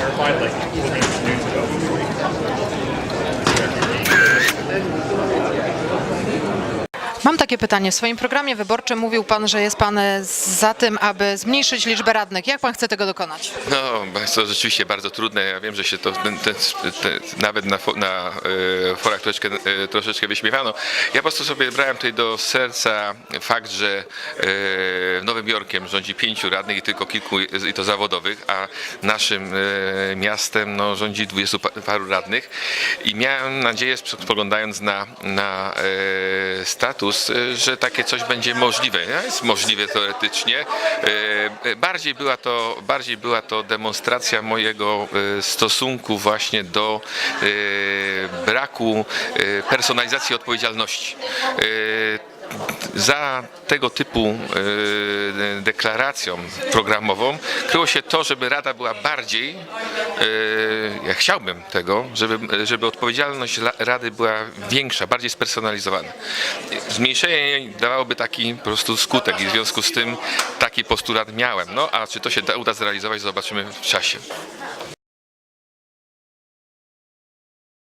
clarified, like, what new to Mam takie pytanie. W swoim programie wyborczym mówił Pan, że jest Pan e, za tym, aby zmniejszyć liczbę radnych. Jak Pan chce tego dokonać? No, to rzeczywiście bardzo trudne. Ja wiem, że się to ten, ten, ten, nawet na, na e, forach troszeczkę, e, troszeczkę wyśmiewano. Ja po prostu sobie brałem tutaj do serca fakt, że Nowym Jorkiem rządzi pięciu radnych i tylko kilku i to zawodowych, a naszym miastem no, rządzi dwudziestu pa- paru radnych. I miałem nadzieję, spoglądając na, na status, e, że takie coś będzie możliwe. Ja, Jest możliwe teoretycznie. E, e, Bardziej była to, bardziej była to demonstracja mojego stosunku właśnie do braku personalizacji odpowiedzialności. Za tego typu e, deklaracją programową kryło się to, żeby Rada była bardziej, e, ja chciałbym tego, żeby, żeby odpowiedzialność Rady była większa, bardziej spersonalizowana. Zmniejszenie dawałoby taki po prostu skutek i w związku z tym taki postulat miałem. No a czy to się da, uda zrealizować, zobaczymy w czasie.